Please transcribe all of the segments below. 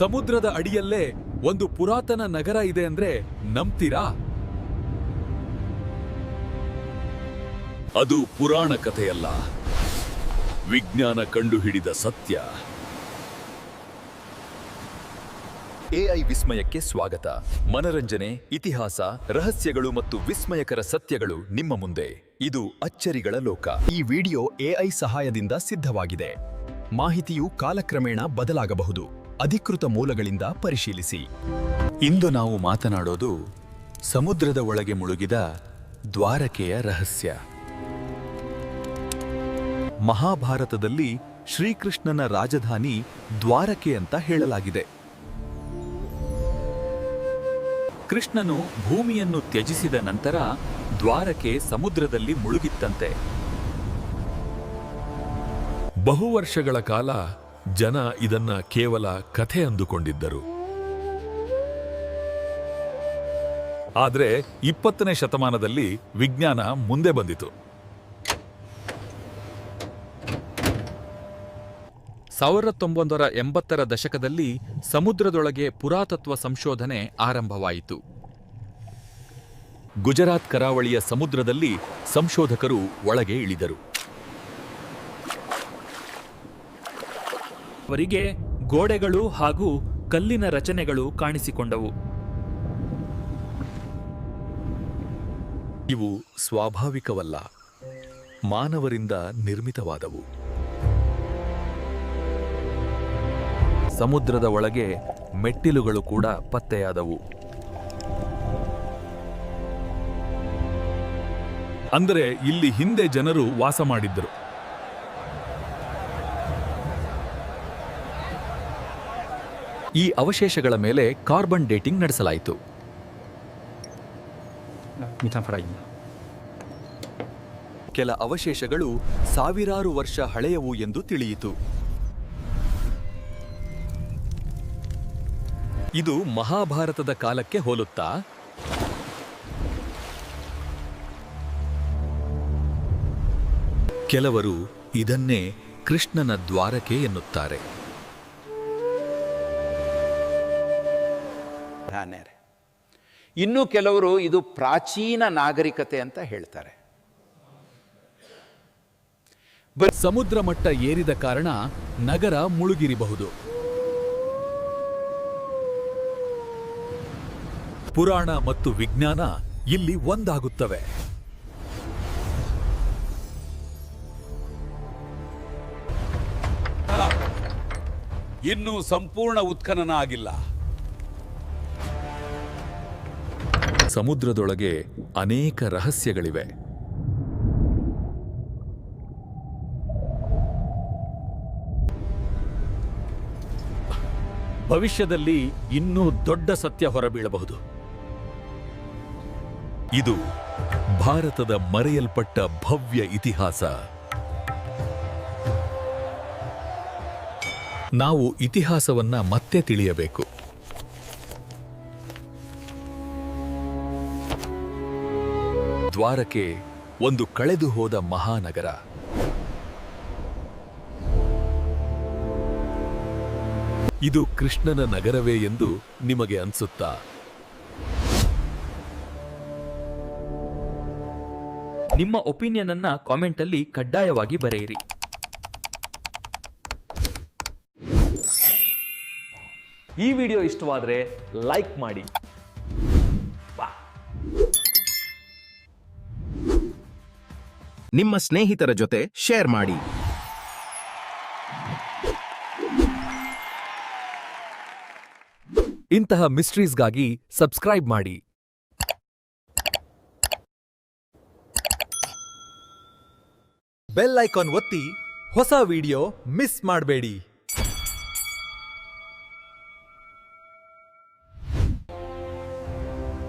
ಸಮುದ್ರದ ಅಡಿಯಲ್ಲೇ ಒಂದು ಪುರಾತನ ನಗರ ಇದೆ ಅಂದ್ರೆ ನಂಬ್ತೀರಾ? ಅದು ಪುರಾಣ ಕಥೆಯಲ್ಲ. ವಿಜ್ಞಾನ ಕಂಡುಹಿಡಿದ ಸತ್ಯ. ಎಐ ವಿಸ್ಮಯಕ್ಕೆ ಸ್ವಾಗತ. ಮನರಂಜನೆ, ಇತಿಹಾಸ, ರಹಸ್ಯಗಳು ಮತ್ತು ವಿಸ್ಮಯಕರ ಸತ್ಯಗಳು ನಿಮ್ಮ ಮುಂದೆ. ಇದು ಅಚ್ಚರಿಗಳ ಲೋಕ. ಈ ವಿಡಿಯೋ ಎಐ ಸಹಾಯದಿಂದ ಸಿದ್ಧವಾಗಿದೆ. ಮಾಹಿತಿಯು ಕಾಲಕ್ರಮೇಣ ಬದಲಾಗಬಹುದು. ಅಧಿಕೃತ ಮೂಲಗಳಿಂದ ಪರಿಶೀಲಿಸಿ. ಇಂದು ನಾವು ಮಾತನಾಡೋದು ಸಮುದ್ರದ ಒಳಗೆ ಮುಳುಗಿದ ದ್ವಾರಕೆಯ ರಹಸ್ಯ. ಮಹಾಭಾರತದಲ್ಲಿ ಶ್ರೀಕೃಷ್ಣನ ರಾಜಧಾನಿ ದ್ವಾರಕೆ ಅಂತ ಹೇಳಲಾಗಿದೆ. ಕೃಷ್ಣನು ಭೂಮಿಯನ್ನು ತ್ಯಜಿಸಿದ ನಂತರ ದ್ವಾರಕೆ ಸಮುದ್ರದಲ್ಲಿ ಮುಳುಗಿತ್ತಂತೆ. ಬಹು ವರ್ಷಗಳ ಕಾಲ ಜನ ಇದನ್ನ ಕೇವಲ ಕಥೆ ಅಂದುಕೊಂಡಿದ್ದರು. ಆದರೆ ಇಪ್ಪತ್ತನೇ ಶತಮಾನದಲ್ಲಿ ವಿಜ್ಞಾನ ಮುಂದೆ ಬಂದಿತು. ಸಾವಿರದ ಒಂಬೈನೂರ ಎಂಬತ್ತರ ದಶಕದಲ್ಲಿ ಸಮುದ್ರದೊಳಗೆ ಪುರಾತತ್ವ ಸಂಶೋಧನೆ ಆರಂಭವಾಯಿತು. ಗುಜರಾತ್ ಕರಾವಳಿಯ ಸಮುದ್ರದಲ್ಲಿ ಸಂಶೋಧಕರು ಒಳಗೆ ಇಳಿದರು. ಅವರಿಗೆ ಗೋಡೆಗಳು ಹಾಗೂ ಕಲ್ಲಿನ ರಚನೆಗಳು ಕಾಣಿಸಿಕೊಂಡವು. ಇವು ಸ್ವಾಭಾವಿಕವಲ್ಲ, ಮಾನವರಿಂದ ನಿರ್ಮಿತವಾದವು. ಸಮುದ್ರದ ಒಳಗೆ ಮೆಟ್ಟಿಲುಗಳು ಕೂಡ ಪತ್ತೆಯಾದವು. ಅಂದರೆ ಇಲ್ಲಿ ಹಿಂದೆ ಜನರು ವಾಸ ಮಾಡಿದ್ದರು. ಈ ಅವಶೇಷಗಳ ಮೇಲೆ ಕಾರ್ಬನ್ ಡೇಟಿಂಗ್ ನಡೆಸಲಾಯಿತು. ಕೆಲ ಅವಶೇಷಗಳು ಸಾವಿರಾರು ವರ್ಷ ಹಳೆಯವು ಎಂದು ತಿಳಿಯಿತು. ಇದು ಮಹಾಭಾರತದ ಕಾಲಕ್ಕೆ ಹೋಲುತ್ತಾ? ಕೆಲವರು ಇದನ್ನೇ ಕೃಷ್ಣನ ದ್ವಾರಕೆ ಎನ್ನುತ್ತಾರೆ. ಧಾನ್ಯರೆ ಇನ್ನು ಕೆಲವರು ಇದು ಪ್ರಾಚೀನ ನಾಗರಿಕತೆ ಅಂತ ಹೇಳ್ತಾರೆ. ಸಮುದ್ರ ಮಟ್ಟ ಏರಿದ ಕಾರಣ ನಗರ ಮುಳುಗಿರಬಹುದು. ಪುರಾಣ ಮತ್ತು ವಿಜ್ಞಾನ ಇಲ್ಲಿ ಒಂದಾಗುತ್ತವೆ. ಇನ್ನೂ ಸಂಪೂರ್ಣ ಉತ್ಖನನ ಆಗಿಲ್ಲ. ಸಮುದ್ರದೊಳಗೆ ಅನೇಕ ರಹಸ್ಯಗಳಿವೆ. ಭವಿಷ್ಯದಲ್ಲಿ ಇನ್ನೂ ದೊಡ್ಡ ಸತ್ಯ ಹೊರಬೀಳಬಹುದು. ಇದು ಭಾರತದ ಮರೆಯಲ್ಪಟ್ಟ ಭವ್ಯ ಇತಿಹಾಸ. ನಾವು ಇತಿಹಾಸವನ್ನ ಮತ್ತೆ ತಿಳಿಯಬೇಕು. ದ್ವಾರಕೆ ಒಂದು ಕಳೆದು ಹೋದ ಮಹಾನಗರ. ಇದು ಕೃಷ್ಣನ ನಗರವೇ ಎಂದು ನಿಮಗೆ ಅನ್ಸುತ್ತಾ? ನಿಮ್ಮ ಒಪಿನಿಯನ್ ಅನ್ನ ಕಾಮೆಂಟ್ ಅಲ್ಲಿ ಕಡ್ಡಾಯವಾಗಿ ಬರೆಯಿರಿ. ಈ ವಿಡಿಯೋ ಇಷ್ಟವಾದರೆ ಲೈಕ್ ಮಾಡಿ. ನಿಮ್ಮ ಸ್ನೇಹಿತರ ಜೊತೆ ಶೇರ್ ಮಾಡಿ. ಇಂತಹ ಮಿಸ್ಟ್ರೀಸ್ಗಾಗಿ ಸಬ್ಸ್ಕ್ರೈಬ್ ಮಾಡಿ. ಬೆಲ್ ಐಕಾನ್ ಒತ್ತಿ ಹೊಸ ವಿಡಿಯೋ ಮಿಸ್ ಮಾಡಬೇಡಿ.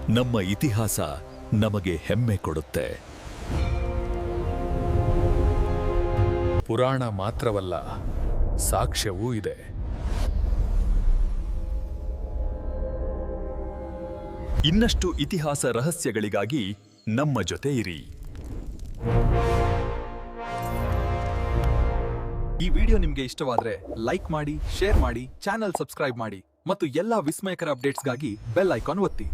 ನಮ್ಮ ಇತಿಹಾಸ ನಮಗೆ ಹೆಮ್ಮೆ ಕೊಡುತ್ತೆ. ಪುರಾಣ ಮಾತ್ರವಲ್ಲ, ಸಾಕ್ಷ್ಯವೂ ಇದೆ. ಇನ್ನಷ್ಟು ಇತಿಹಾಸ ರಹಸ್ಯಗಳಿಗಾಗಿ ನಮ್ಮ ಜೊತೆ ಇರಿ. ಈ ವಿಡಿಯೋ ನಿಮಗೆ ಇಷ್ಟವಾದರೆ ಲೈಕ್ ಮಾಡಿ, ಶೇರ್ ಮಾಡಿ, ಚಾನೆಲ್ ಸಬ್ಸ್ಕ್ರೈಬ್ ಮಾಡಿ ಮತ್ತು ಎಲ್ಲಾ ವಿಸ್ಮಯಕರ ಅಪ್ಡೇಟ್ಸ್ಗಾಗಿ ಬೆಲ್ ಐಕಾನ್ ಒತ್ತಿ.